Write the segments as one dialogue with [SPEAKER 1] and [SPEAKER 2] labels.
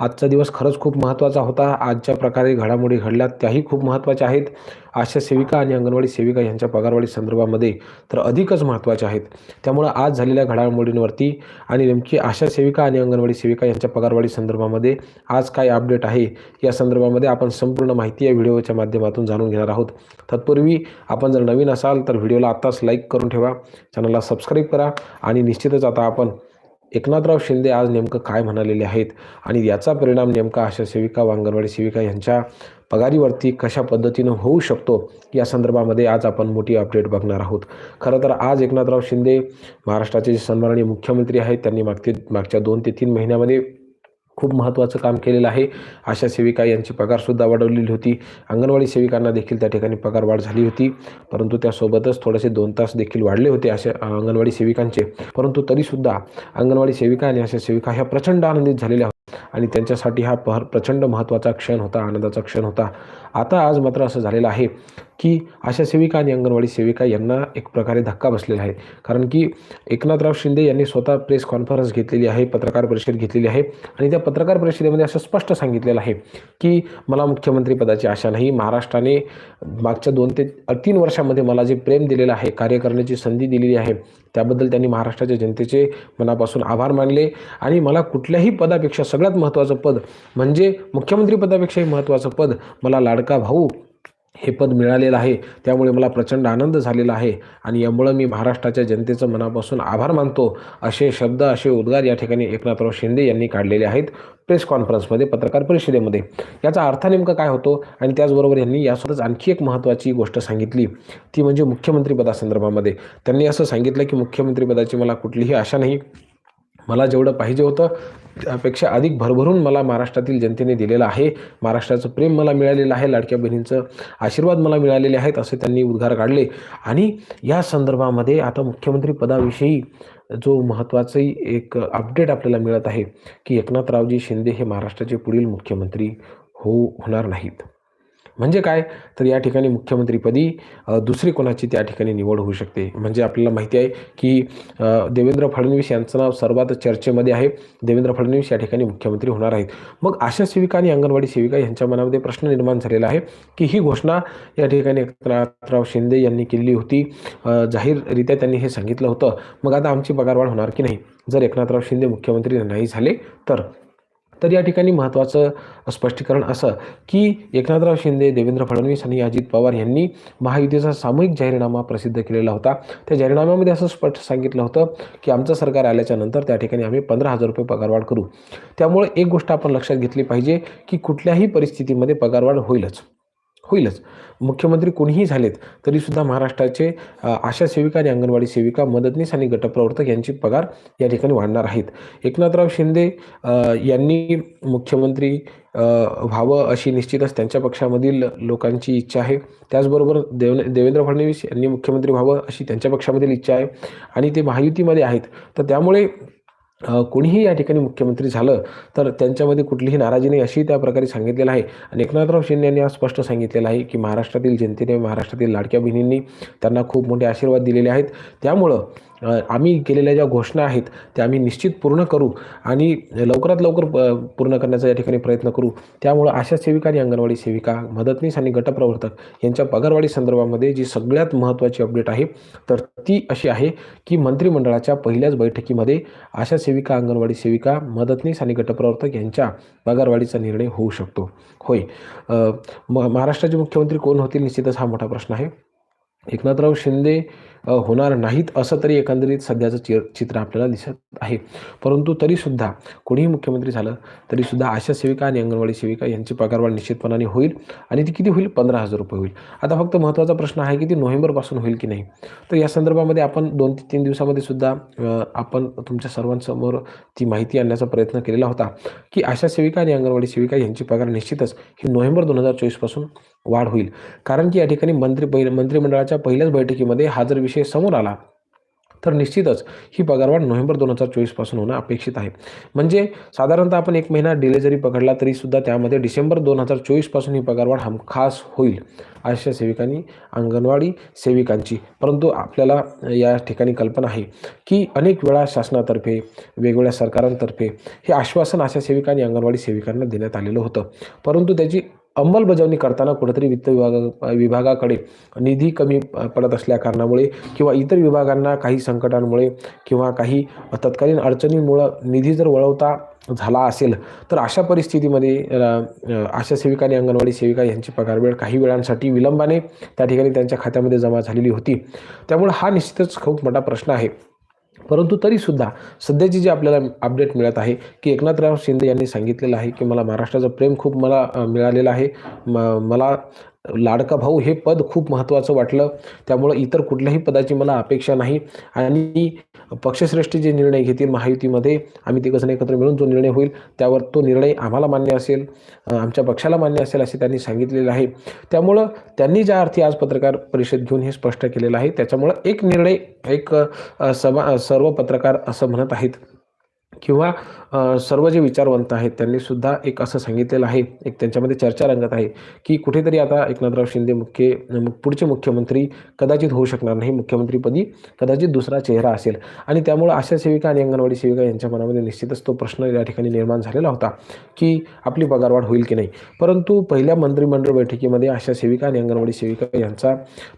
[SPEAKER 1] आजचा दिवस खरंच खूप महत्त्वाचा होता. आजच्या प्रकारे घडामोडी घडल्या त्याही खूप महत्त्वाच्या आहेत. आशा सेविका आणि अंगणवाडी सेविका यांच्या पगारवाढी संदर्भामध्ये तर अधिकच महत्त्वाच्या आहेत. त्यामुळं आज झालेल्या घडामोडींवरती आणि नेमकी आशा सेविका आणि अंगणवाडी सेविका यांच्या पगारवाढी संदर्भामध्ये आज काय अपडेट आहे या संदर्भामध्ये आपण संपूर्ण माहिती या व्हिडिओच्या माध्यमातून जाणून घेणार आहोत. तत्पूर्वी आपण जर नवीन असाल तर व्हिडिओला आत्ताच लाईक करून ठेवा चॅनलला सबस्क्राईब करा आणि निश्चितच आता आपण एकनाथराव शिंदे आज नेमकं काय म्हणालेले आहेत आणि याचा परिणाम नेमका आशा सेविका व अंगणवाडी सेविका यांच्या पगारीवरती कशा पद्धतीनं होऊ शकतो या संदर्भामध्ये आज आपण मोठी अपडेट बघणार आहोत. खरं तर आज एकनाथराव शिंदे महाराष्ट्राचे जे सन्माननीय मुख्यमंत्री आहेत त्यांनी मागते मागच्या दोन ते तीन महिन्यामध्ये खूप महत्त्वाचं काम केलेलं आहे. आशा सेविका यांची पगारसुद्धा वाढवलेली होती. अंगणवाडी सेविकांना देखील त्या ठिकाणी पगार वाढ झाली होती. परंतु त्यासोबतच थोडेसे दोन तास देखील वाढले होते अशा अंगणवाडी सेविकांचे. परंतु तरीसुद्धा अंगणवाडी सेविका आणि आशा सेविका ह्या प्रचंड आनंदित झालेल्या आणि त्यांच्यासाठी हा पहर प्रचंड महत्त्वाचा क्षण होता आनंदाचा क्षण होता. आता आज मात्र असं झालेलं आहे की आशा सेविका आणि अंगणवाडी सेविका यांना एक प्रकारे धक्का बसलेला आहे. कारण की एकनाथराव शिंदे यांनी स्वतः प्रेस कॉन्फरन्स घेतलेली आहे पत्रकार परिषद घेतलेली आहे आणि त्या पत्रकार परिषदेमध्ये असं स्पष्ट सांगितलेलं आहे की मला मुख्यमंत्रीपदाची आशा नाही. महाराष्ट्राने मागच्या दोन ते तीन वर्षामध्ये मला जे प्रेम दिलेलं आहे कार्य करण्याची संधी दिलेली आहे त्याबद्दल त्यांनी महाराष्ट्राच्या जनतेचे मनापासून आभार मानले आणि मला कुठल्याही पदापेक्षा सगळ्यात महत्त्वाचं पद म्हणजे मुख्यमंत्री पदापेक्षाही महत्त्वाचं पद मला लाडका भाऊ हे पद मिळालेलं आहे. त्यामुळे मला प्रचंड आनंद झालेला आहे. आणि यामुळं मी महाराष्ट्राच्या जनतेचं मनापासून आभार मानतो. असे शब्द असे उद्गार या ठिकाणी एकनाथराव शिंदे यांनी काढलेले आहेत प्रेस कॉन्फरन्समध्ये पत्रकार परिषदेमध्ये. याचा अर्थ नेमका काय होतो? आणि त्याचबरोबर यांनी यासोबतच आणखी एक महत्त्वाची गोष्ट सांगितली. ती म्हणजे मुख्यमंत्रीपदासंदर्भामध्ये. त्यांनी असं सांगितलं की मुख्यमंत्रीपदाची मला कुठलीही आशा नाही. मला जेवढं पाहिजे होतं त्यापेक्षा अधिक भरभरून मला महाराष्ट्रातील जनतेने दिलेलं आहे. महाराष्ट्राचं प्रेम मला मिळालेलं आहे. लाडक्या बहिणींचं आशीर्वाद मला मिळालेले आहेत असे त्यांनी उद्गार काढले. आणि या संदर्भामध्ये आता मुख्यमंत्री पदाविषयी जो महत्त्वाचंही एक अपडेट आपल्याला मिळत आहे की एकनाथरावजी शिंदे हे महाराष्ट्राचे पुढील मुख्यमंत्री होऊ होणार नाहीत. म्हणजे काय? तर या ठिकाणी मुख्यमंत्रीपदी दुसरी कोणाची त्या ठिकाणी निवड होऊ शकते? म्हणजे आपल्याला माहिती आहे की देवेंद्र फडणवीस यांचं नाव सर्वात चर्चेमध्ये आहे. देवेंद्र फडणवीस या ठिकाणी मुख्यमंत्री होणार आहेत. मग आशा सेविका आणि अंगणवाडी सेविका यांच्या मनामध्ये प्रश्न निर्माण झालेला आहे की ही घोषणा या ठिकाणी एकनाथराव शिंदे यांनी केलेली होती. जाहीररित्या त्यांनी हे सांगितलं होतं. मग आता आमची पगारवाढ होणार की नाही? जर एकनाथराव शिंदे मुख्यमंत्री नाही झाले तर? तर या ठिकाणी महत्त्वाचं स्पष्टीकरण असं की एकनाथराव शिंदे देवेंद्र फडणवीस आणि अजित पवार यांनी महायुतीचा सामूहिक जाहीरनामा प्रसिद्ध केलेला होता. त्या जाहीरनाम्यामध्ये असं स्पष्ट सांगितलं होतं की आमचं सरकार आल्याच्यानंतर त्या ठिकाणी आम्ही पंधरा हजार रुपये पगारवाढ करू. त्यामुळे एक गोष्ट आपण लक्षात घेतली पाहिजे की कुठल्याही परिस्थितीमध्ये पगारवाढ होईलच. होईलच. मुख्यमंत्री कोणीही झालेत तरीसुद्धा महाराष्ट्राचे आशा सेविका आणि अंगणवाडी सेविका मदतनीस आणि गटप्रवर्तक यांची पगार या ठिकाणी वाढणार आहेत. एकनाथराव शिंदे यांनी मुख्यमंत्री व्हावं अशी निश्चितच त्यांच्या पक्षामधील लोकांची इच्छा आहे. त्याचबरोबर देव देवेंद्र फडणवीस यांनी मुख्यमंत्री व्हावं अशी त्यांच्या पक्षामधील इच्छा आहे. आणि ते महायुतीमध्ये आहेत. तर त्यामुळे कोणीही या ठिकाणी मुख्यमंत्री झालं तर त्यांच्यामध्ये कुठलीही नाराजी नाही अशी त्या प्रकारे सांगितलेलं आहे. आणि एकनाथराव शिंदे यांनी आज स्पष्ट सांगितलेलं आहे की महाराष्ट्रातील जनतेने महाराष्ट्रातील लाडक्या बहिणींनी त्यांना खूप मोठे आशीर्वाद दिलेले आहेत. त्यामुळं आम्ही केलेल्या ज्या घोषणा आहेत त्या आम्ही निश्चित पूर्ण करू आणि लवकरात लवकर पूर्ण करण्याचा या ठिकाणी प्रयत्न करू. त्यामुळं आशा सेविका आणि अंगणवाडी सेविका मदतनीस आणि गटप्रवर्तक यांच्या पगारवाढी संदर्भामध्ये जी सगळ्यात महत्त्वाची अपडेट आहे तर ती अशी आहे की मंत्रिमंडळाच्या पहिल्याच बैठकीमध्ये आशा सेविका अंगणवाडी सेविका मदतनीस आणि गटप्रवर्तक यांच्या पगारवाढीचा निर्णय होऊ शकतो. होय. म महाराष्ट्राचे मुख्यमंत्री कोण होतील निश्चितच हा मोठा प्रश्न आहे. एकनाथराव शिंदे होणार नाहीत असं तरी एकंदरीत सध्याचं चि चित्र आपल्याला दिसत आहे. परंतु तरीसुद्धा कोणीही मुख्यमंत्री झालं तरीसुद्धा आशा सेविका आणि अंगणवाडी सेविका यांची पगारवाढ निश्चितपणाने होईल आणि ती किती होईल? पंधरा हजार रुपये होईल. आता फक्त महत्त्वाचा प्रश्न आहे की ती नोव्हेंबरपासून होईल की नाही? तर या संदर्भामध्ये आपण दोन ते तीन दिवसामध्ये सुद्धा आपण तुमच्या सर्वांसमोर ती माहिती आणण्याचा प्रयत्न केलेला होता की आशा सेविका आणि अंगणवाडी सेविका यांची पगार निश्चितच ही नोव्हेंबर दोन हजार चोवीसपासून वाढ होईल. कारण की या ठिकाणी मंत्री मंत्रिमंडळाच्या पहिल्याच बैठकीमध्ये हा जर विषय समोर आला तर निश्चितच ही पगारवाढ नोव्हेंबर दोन हजार चोवीसपासून होणं अपेक्षित आहे. म्हणजे साधारणतः आपण एक महिना डिले जरी पकडला तरीसुद्धा त्यामध्ये डिसेंबर दोन हजार चोवीसपासून ही पगारवाढ हमखास होईल अशा सेविकांनी अंगणवाडी सेविकांची. परंतु आपल्याला या ठिकाणी कल्पना आहे की अनेक वेळा शासनातर्फे वेगवेगळ्या सरकारांतर्फे हे आश्वासन अशा सेविकांनी अंगणवाडी सेविकांना देण्यात आलेलं होतं. परंतु त्याची अंमलबजावणी करताना कुठेतरी वित्त विभागा विभागाकडे निधी कमी पडत असल्या कारणामुळे किंवा इतर विभागांना काही संकटांमुळे किंवा काही तत्कालीन अडचणींमुळं निधी जर वळवता झाला असेल तर अशा परिस्थितीमध्ये आशा सेविका आणि अंगणवाडी सेविका यांची पगारवेळ काही वेळांसाठी विलंबाने त्या ठिकाणी त्यांच्या खात्यामध्ये जमा झालेली होती. त्यामुळे हा निश्चितच खूप मोठा प्रश्न आहे. परंतु तरीसुद्धा सध्याची जी आपल्याला अपडेट मिळत आहे की एकनाथराव शिंदे यांनी सांगितलेलं आहे की मला महाराष्ट्राचं प्रेम खूप मला मिळालेलं आहे. म मला लाडका भाऊ हे पद खूप महत्त्वाचं वाटलं. त्यामुळं इतर कुठल्याही पदाची मला अपेक्षा नाही. आणि पक्षश्रेष्ठी जे निर्णय घेतील महायुतीमध्ये आम्ही तिघजण एकत्र मिळून जो निर्णय होईल त्यावर तो निर्णय आम्हाला मान्य असेल आमच्या पक्षाला मान्य असेल असे त्यांनी सांगितलेलं आहे. त्यामुळं त्यांनी ज्या अर्थी आज पत्रकार परिषद घेऊन हे स्पष्ट केलेलं आहे त्याच्यामुळं एक निर्णय एक सभा समा सर्व पत्रकार असं म्हणत आहेत. किंवा सर्व जे विचारवंत आहेत त्यांनी सुद्धा एक असं सांगितलेलं आहे एक त्यांच्यामध्ये चर्चा रंगत आहे की कुठेतरी आता एकनाथराव शिंदे मुख्य पुढचे मुख्यमंत्री कदाचित होऊ शकणार नाही मुख्यमंत्रीपदी कदाचित दुसरा चेहरा असेल. आणि त्यामुळे आशा सेविका आणि अंगणवाडी सेविका यांच्या मनामध्ये निश्चितच तो प्रश्न या ठिकाणी निर्माण झालेला होता की आपली पगारवाढ होईल की नाही. परंतु पहिल्या मंत्रिमंडळ बैठकीमध्ये आशा सेविका आणि अंगणवाडी सेविका यांचा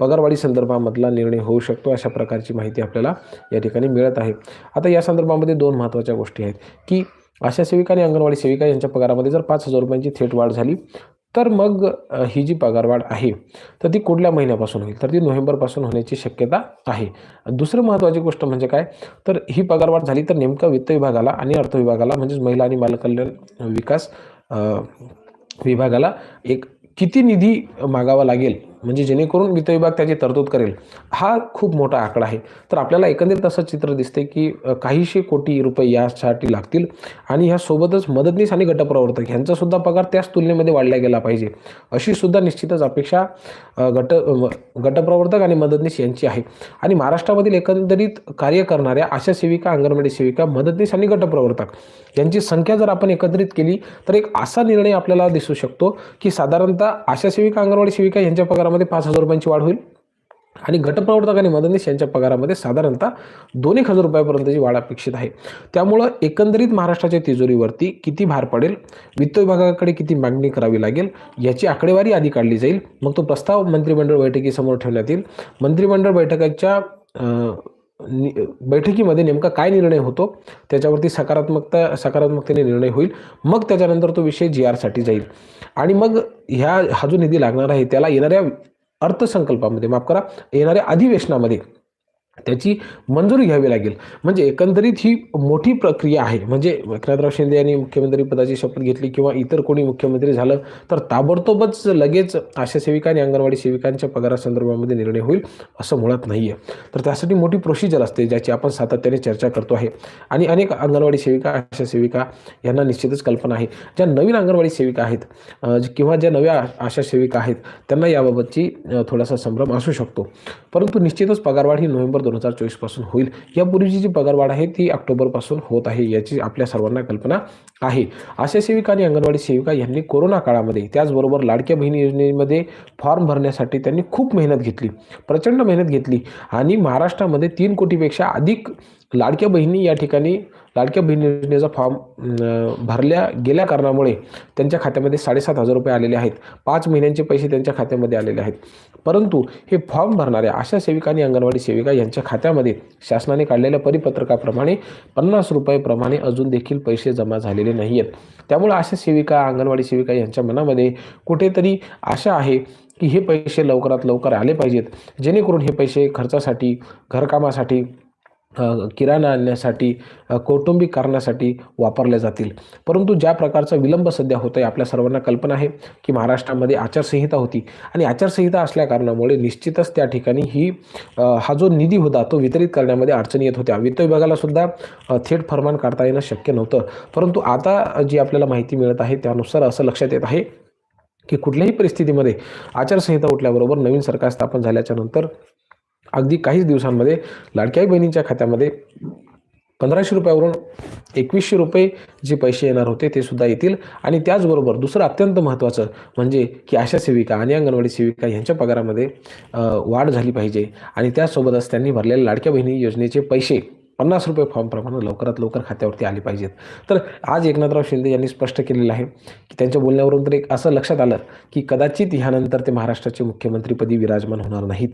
[SPEAKER 1] पगारवाढी संदर्भामधला निर्णय होऊ शकतो अशा प्रकारची माहिती आपल्याला या ठिकाणी मिळत आहे. आता या संदर्भामध्ये दोन महत्त्वाच्या गोष्टी गोष्टी आहेत की आशा सेविका आणि अंगणवाडी सेविका यांच्या पगारामध्ये जर पाच हजार रुपयांची थेट वाढ झाली तर मग ही जी पगारवाढ आहे तर ती कुठल्या महिन्यापासून होईल? तर ती नोव्हेंबरपासून होण्याची शक्यता आहे. दुसरं महत्त्वाची गोष्ट म्हणजे काय? तर ही पगारवाढ झाली तर नेमकं वित्त विभागाला आणि अर्थ विभागाला म्हणजेच महिला आणि बालकल्याण विकास विभागाला एक किती निधी मागावा लागेल? म्हणजे जेणेकरून वित्त विभाग त्याची तरतूद करेल. हा खूप मोठा आकडा आहे. तर आपल्याला एकंदरीत असं चित्र दिसते की काहीशे कोटी रुपये यासाठी लागतील आणि ह्यासोबतच मदतनीस आणि गटप्रवर्तक ह्यांचासुद्धा पगार त्याच तुलनेमध्ये वाढला गेला पाहिजे. अशी सुद्धा निश्चितच अपेक्षा गट गटप्रवर्तक आणि मदतनीस यांची आहे. आणि महाराष्ट्रामधील एकंदरीत कार्य करणाऱ्या आशा सेविका अंगणवाडी सेविका मदतनीस आणि गटप्रवर्तक यांची संख्या जर आपण एकत्रित केली तर एक असा निर्णय आपल्याला दिसू शकतो की साधारणतः आशा सेविका अंगणवाडी सेविका यांच्या पगारामध्ये पाच हजार रुपयांची वाढ होईल. आणि गटप्रवर्तक आणि मदतनीस यांच्या पगारामध्ये साधारणतः दोन एक हजार रुपयापर्यंतची वाढ अपेक्षित आहे. त्यामुळं एकंदरीत महाराष्ट्राच्या तिजोरीवरती किती भार पडेल वित्त विभागाकडे किती मागणी करावी लागेल याची आकडेवारी आधी काढली जाईल. मग तो प्रस्ताव मंत्रिमंडळ बैठकीसमोर ठेवण्यात येईल. मंत्रिमंडळ बैठकाच्या बैठकीमध्ये नेमका काय निर्णय होतो? त्याच्यावरती सकारात्मकता सकारात्मकतेने निर्णय होईल. मग त्याच्यानंतर तो विषय जी आरसाठी जाईल. आणि मग ह्या हा जो निधी लागणार आहे त्याला येणाऱ्या अर्थसंकल्पामध्ये माफ करा येणाऱ्या अधिवेशनामध्ये त्याची मंजुरी घ्यावी लागेल. म्हणजे एकंदरीत ही मोठी प्रक्रिया आहे. म्हणजे एकनाथराव शिंदे यांनी मुख्यमंत्री पदाची शपथ घेतली किंवा इतर कोणी मुख्यमंत्री झालं तर ताबडतोबच लगेच आशा सेविका आणि अंगणवाडी सेविकांच्या पगारासंदर्भामध्ये निर्णय होईल असं मुळात नाही आहे तर त्यासाठी मोठी प्रोसिजर असते ज्याची आपण सातत्याने चर्चा करतो आहे. आणि अनेक अंगणवाडी सेविका आशा सेविका यांना निश्चितच कल्पना आहे. ज्या नवीन अंगणवाडी सेविका आहेत किंवा ज्या नव्या आशा सेविका आहेत त्यांना याबाबतची थोडासा संभ्रम असू शकतो. परंतु निश्चितच पगारवाढ ही नोव्हेंबर दोन हजार चोवीसपासून होईल. यापूर्वीची जी पगारवाढ आहे ती ऑक्टोबरपासून होत आहे याची आपल्या सर्वांना कल्पना आहे. आशा सेविका आणि अंगणवाडी सेविका यांनी कोरोना काळामध्ये त्याचबरोबर लाडक्या बहिणी योजनेमध्ये फॉर्म भरण्यासाठी त्यांनी खूप मेहनत घेतली प्रचंड मेहनत घेतली. आणि महाराष्ट्रामध्ये तीन कोटीपेक्षा अधिक लाडक्या बहिणी या ठिकाणी लाडक्या बहिणी योजनेचा फॉर्म भरल्या गेल्या कारणामुळे त्यांच्या खात्यामध्ये साडेसात हजार रुपये आलेले आहेत. पाच महिन्यांचे पैसे त्यांच्या खात्यामध्ये आलेले आहेत. परंतु हे फॉर्म भरणाऱ्या आशा सेविका आणि अंगणवाडी सेविका यांच्या खात्यामध्ये शासनाने काढलेल्या परिपत्रकाप्रमाणे पन्नास रुपयेप्रमाणे अजून देखील पैसे जमा झालेले नाही आहेत त्यामुळे आशा सेविका अंगणवाडी सेविका यांच्या मनामध्ये कुठेतरी आशा आहे की हे पैसे लवकरात लवकर आले पाहिजेत. जेणेकरून हे पैसे खर्चासाठी घरकामासाठी किराणा आणण्यासाठी कौटुंबिक कारणासाठी वापरल्या जातील. परंतु ज्या प्रकारचा विलंब सध्या होत आहे आपल्या सर्वांना कल्पना आहे की महाराष्ट्रामध्ये आचारसंहिता होती. आणि आचारसंहिता असल्या कारणामुळे निश्चितच त्या ठिकाणी ही हा जो निधी होता तो वितरित करण्यामध्ये अडचणी येत होत्या. वित्त विभागाला सुद्धा थेट फरमान काढता येणं शक्य नव्हतं. परंतु आता जी आपल्याला माहिती मिळत आहे त्यानुसार असं लक्षात येत आहे की कुठल्याही परिस्थितीमध्ये आचारसंहिता उठल्याबरोबर नवीन सरकार स्थापन झाल्याच्यानंतर अगदी काहीच दिवसांमध्ये लाडक्या बहिणींच्या खात्यामध्ये पंधराशे रुपयावरून एकवीसशे रुपये जे पैसे येणार होते ते सुद्धा येतील. आणि त्याचबरोबर दुसरं अत्यंत महत्त्वाचं म्हणजे की आशा सेविका आणि अंगणवाडी सेविका यांच्या पगारामध्ये वाढ झाली पाहिजे. आणि त्यासोबतच त्यांनी भरलेल्या लाडक्या बहिणी योजनेचे पैसे पन्नास रुपये फॉर्मप्रमाणे लवकरात लवकर खात्यावरती आले पाहिजेत. तर आज एकनाथराव शिंदे यांनी स्पष्ट केलेलं आहे की त्यांच्या बोलण्यावरून तर एक असं लक्षात आलं की कदाचित ह्यानंतर ते महाराष्ट्राचे मुख्यमंत्रीपदी विराजमान होणार नाहीत.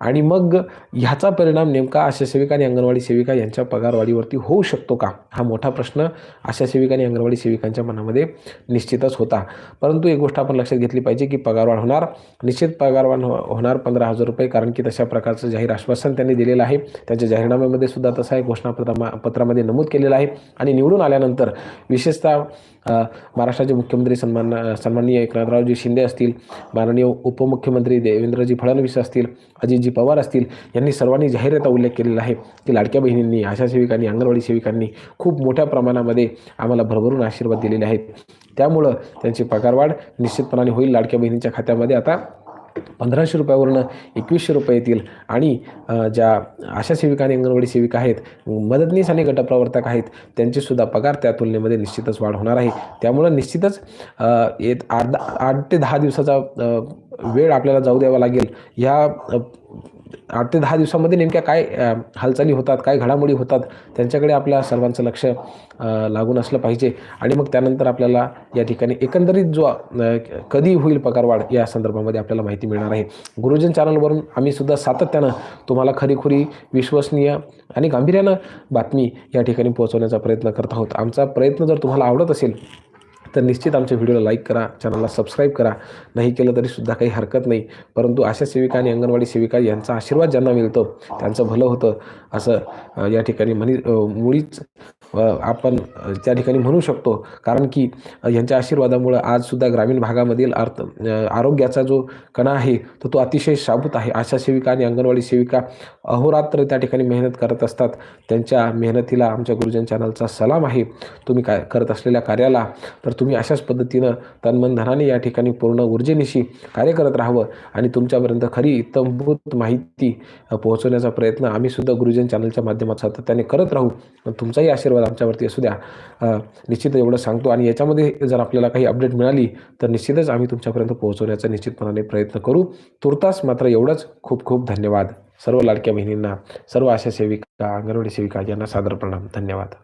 [SPEAKER 1] आणि मग ह्याचा परिणाम नेमका आशा सेविका आणि अंगणवाडी सेविका यांच्या पगारवाढीवरती होऊ शकतो का? हा मोठा प्रश्न आशा सेविका आणि अंगणवाडी सेविकांच्या मनामध्ये निश्चितच होता. परंतु एक गोष्ट आपण लक्षात घेतली पाहिजे की पगारवाढ होणार. निश्चित पगारवाढ होणार पंधरा हजार रुपये कारण की तशा प्रकारचं जाहीर आश्वासन त्यांनी दिलेलं आहे. त्यांच्या जाहीरनाम्यामध्ये सुद्धा तसा एक घोषणापत्रा पत्रामध्ये नमूद केलेलं आहे. आणि निवडून आल्यानंतर विशेषतः महाराष्ट्राचे मुख्यमंत्री सन्मान सन्माननीय एकनाथरावजी शिंदे असतील माननीय उपमुख्यमंत्री देवेंद्रजी फडणवीस असतील अजितजी पवार असतील यांनी सर्वांनी जाहीरता उल्लेख केलेला आहे की लाडक्या बहिणींनी आशा सेविकांनी अंगणवाडी सेविकांनी खूप मोठ्या प्रमाणामध्ये आम्हाला भरभरून आशीर्वाद दिलेले आहेत. त्यामुळं त्यांची पगारवाढ निश्चितपणाने होईल. लाडक्या बहिणींच्या खात्यामध्ये आता पंधराशे रुपयावरनं एकवीसशे रुपये येतील. आणि ज्या आशा सेविका आणि अंगणवाडी सेविका आहेत मदतनीस आणि गटप्रवर्तक आहेत त्यांचेसुद्धा पगार त्या तुलनेमध्ये निश्चितच वाढ होणार आहे. त्यामुळं निश्चितच येत आठ आठ ते दहा दिवसाचा वेळ आपल्याला जाऊ द्यावा लागेल. ह्या आठ ते दहा दिवसामध्ये नेमक्या काय हालचाली होतात काय घडामोडी होतात त्यांच्याकडे आपल्या सर्वांचं लक्ष लागून असलं पाहिजे. आणि मग त्यानंतर आपल्याला या ठिकाणी एकंदरीत जो कधी होईल पगारवाढ या संदर्भामध्ये आपल्याला माहिती मिळणार आहे. गुरुजन चॅनलवरून आम्ही सुद्धा सातत्यानं तुम्हाला खरीखुरी विश्वसनीय आणि गांभीर्यानं बातमी या ठिकाणी पोहोचवण्याचा प्रयत्न करत आहोत. आमचा प्रयत्न जर तुम्हाला आवडत असेल तर निश्चित आमच्या व्हिडिओला लाईक करा चॅनलला सबस्क्राईब करा. नाही केलं तरीसुद्धा काही हरकत नाही. परंतु आशा सेविका आणि अंगणवाडी सेविका यांचा आशीर्वाद ज्यांना मिळतो त्यांचं भलं होतं असं या ठिकाणी म्हणी मुळीच आपण त्या ठिकाणी म्हणू शकतो. कारण की यांच्या आशीर्वादामुळं आजसुद्धा ग्रामीण भागामधील अर्थ आरोग्याचा जो कणा आहे तर तो अतिशय शाबूत आहे. आशा सेविका आणि अंगणवाडी सेविका अहोरात्र त्या ठिकाणी मेहनत करत असतात. त्यांच्या मेहनतीला आमच्या गुरुजन चॅनलचा सलाम आहे. तुम्ही काय करत असलेल्या कार्याला तर तुम्ही अशाच पद्धतीनं तन्मनधनाने या ठिकाणी पूर्ण ऊर्जेनिशी कार्य करत राहावं आणि तुमच्यापर्यंत खरी इत्तमभूत माहिती पोहोचवण्याचा प्रयत्न आम्ही सुद्धा गुरुजन चॅनलच्या माध्यमात सातत्याने करत राहू. तुमचाही आशीर्वाद आमच्यावरती असू द्या. निश्चित एवढं सांगतो आणि याच्यामध्ये जर आपल्याला काही अपडेट मिळाली तर निश्चितच आम्ही तुमच्यापर्यंत पोहोचवण्याचा निश्चितपणाने प्रयत्न करू. तुर्तास मात्र एवढंच खूप खूप धन्यवाद. सर्व लाडक्या बहिणींना सर्व आशा सेविका अंगणवाडी सेविका यांना सादर प्रणाम. धन्यवाद.